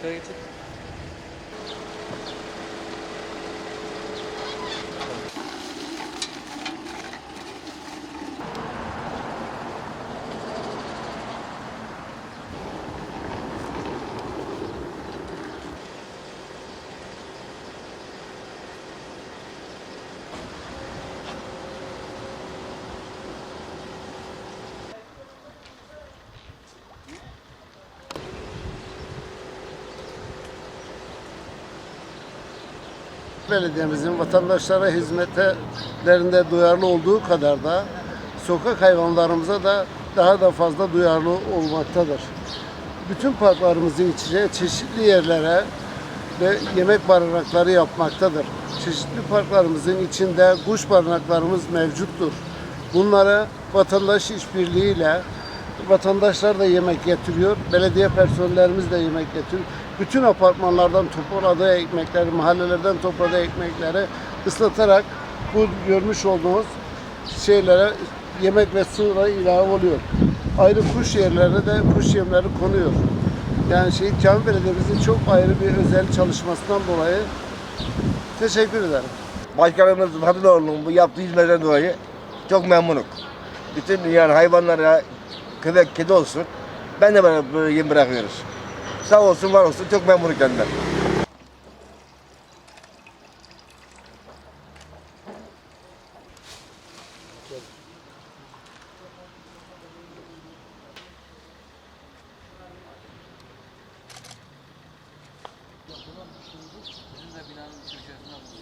Şuraya getir. Belediyemizin vatandaşlara hizmetlerinde duyarlı olduğu kadar da sokak hayvanlarımıza da daha da fazla duyarlı olmaktadır. Bütün parklarımızın içine çeşitli yerlere ve yemek barınakları yapmaktadır. Çeşitli parklarımızın içinde kuş barınaklarımız mevcuttur. Bunlara vatandaş işbirliğiyle vatandaşlar da yemek getiriyor, belediye personellerimiz de yemek getiriyor. Bütün apartmanlardan topladığı ekmekleri, mahallelerden topladığı ekmekleri ıslatarak bu görmüş olduğumuz şeylere yemek ve su da ilave oluyor. Ayrı kuş yerlerine de kuş yemleri konuyor. Yani Şehit Kamil Belediye'mizin çok ayrı bir özel çalışmasından dolayı teşekkür ederim. Başkanımız Fadiloğlu'nun bu yaptığı hizmetten dolayı çok memnunum. Bütün yani hayvanlara köpek, kedi olsun. Ben de böyle yem bırakıyoruz. Sağ olsun, var olsun. Çok memnunum kendinden. Bizim de binanın köşesine vurdu.